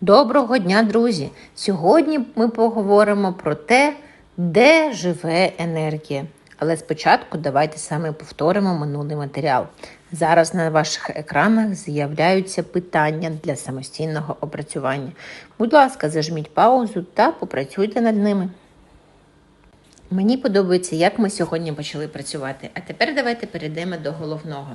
Доброго дня, друзі! Сьогодні ми поговоримо про те, де живе енергія. Але спочатку давайте саме повторимо минулий матеріал. Зараз на ваших екранах з'являються питання для самостійного опрацювання. Будь ласка, зажміть паузу та попрацюйте над ними. Мені подобається, як ми сьогодні почали працювати. А тепер давайте перейдемо до головного.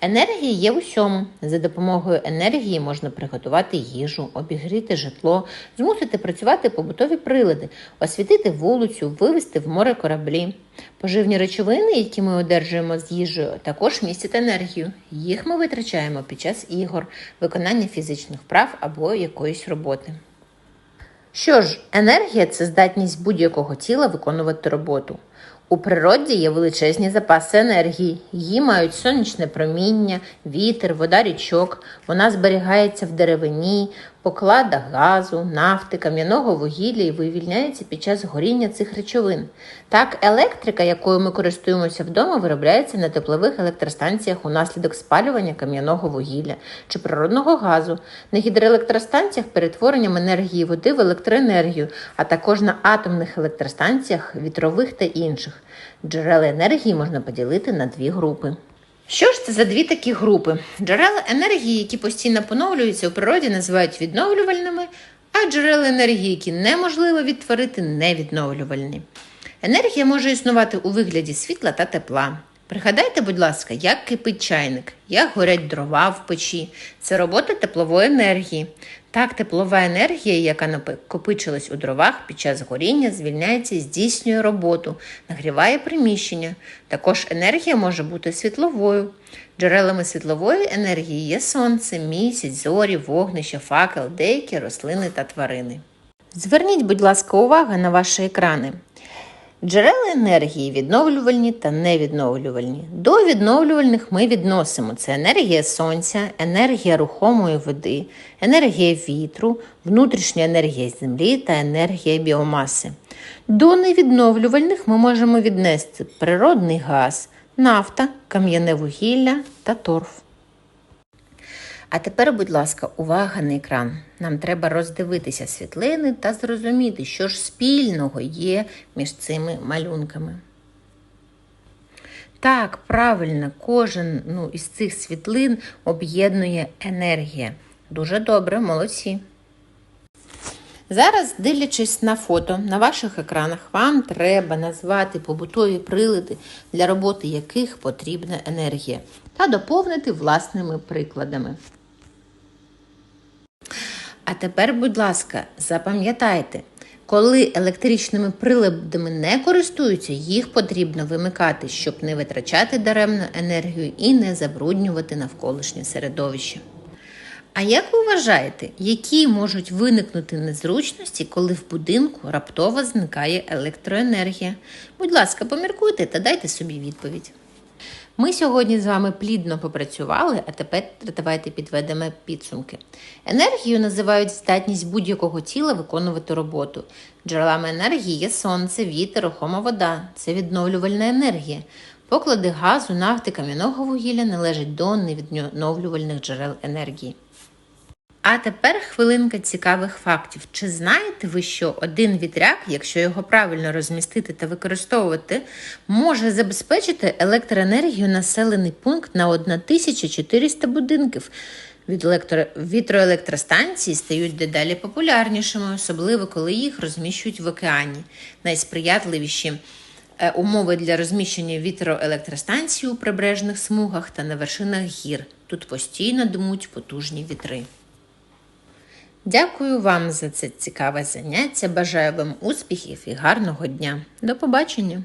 Енергія є в усьому. За допомогою енергії можна приготувати їжу, обігріти житло, змусити працювати побутові прилади, освітити вулицю, вивести в море кораблі. Поживні речовини, які ми одержуємо з їжею, також містять енергію. Їх ми витрачаємо під час ігор, виконання фізичних вправ або якоїсь роботи. Що ж, енергія це здатність будь-якого тіла виконувати роботу. У природі є величезні запаси енергії. Її мають сонячне проміння, вітер, вода річок. Вона зберігається в деревині, покладах газу, нафти, кам'яного вугілля і вивільняється під час горіння цих речовин. Так, електрика, якою ми користуємося вдома, виробляється на теплових електростанціях унаслідок спалювання кам'яного вугілля чи природного газу, на гідроелектростанціях перетворенням енергії води в електроенергію, а також на атомних електростанціях, вітрових та інших. Джерела енергії можна поділити на дві групи. Що ж це за дві такі групи? Джерела енергії, які постійно поновлюються у природі, називають відновлювальними, а джерела енергії, які неможливо відтворити, невідновлювальні. Енергія може існувати у вигляді світла та тепла. Пригадайте, будь ласка, як кипить чайник, як горять дрова в печі. Це робота теплової енергії. Так, теплова енергія, яка накопичилась у дровах під час горіння, звільняється і здійснює роботу, нагріває приміщення. Також енергія може бути світловою. Джерелами світлової енергії є сонце, місяць, зорі, вогнище, факел, деякі рослини та тварини. Зверніть, будь ласка, увагу на ваші екрани. Джерела енергії відновлювальні та невідновлювальні. До відновлювальних ми відносимо це енергія сонця, енергія рухомої води, енергія вітру, внутрішня енергія землі та енергія біомаси. До невідновлювальних ми можемо віднести природний газ, нафта, кам'яне вугілля та торф. А тепер, будь ласка, увага на екран. Нам треба роздивитися світлини та зрозуміти, що ж спільного є між цими малюнками. Так, правильно, кожен ну, із цих світлин об'єднує енергія. Дуже добре, молодці. Зараз, дивлячись на фото на ваших екранах, вам треба назвати побутові прилади, для роботи яких потрібна енергія, та доповнити власними прикладами. А тепер, будь ласка, запам'ятайте, коли електричними приладами не користуються, їх потрібно вимикати, щоб не витрачати даремну енергію і не забруднювати навколишнє середовище. А як ви вважаєте, які можуть виникнути незручності, коли в будинку раптово зникає електроенергія? Будь ласка, поміркуйте та дайте собі відповідь. Ми сьогодні з вами плідно попрацювали, а тепер давайте підведемо підсумки. Енергію називають здатність будь-якого тіла виконувати роботу. Джерелами енергії є сонце, вітер, рухома вода це відновлювальна енергія. Поклади газу, нафти, кам'яного вугілля належать до невідновлювальних джерел енергії. А тепер хвилинка цікавих фактів. Чи знаєте ви, що один вітряк, якщо його правильно розмістити та використовувати, може забезпечити електроенергію населений пункт на 1400 будинків? Від електро... Вітроелектростанції стають дедалі популярнішими, особливо коли їх розміщують в океані. Найсприятливіші е, умови для розміщення вітроелектростанцій у прибережних смугах та на вершинах гір. Тут постійно дмуть потужні вітри. Дякую вам за це цікаве заняття. Бажаю вам успіхів і гарного дня. До побачення!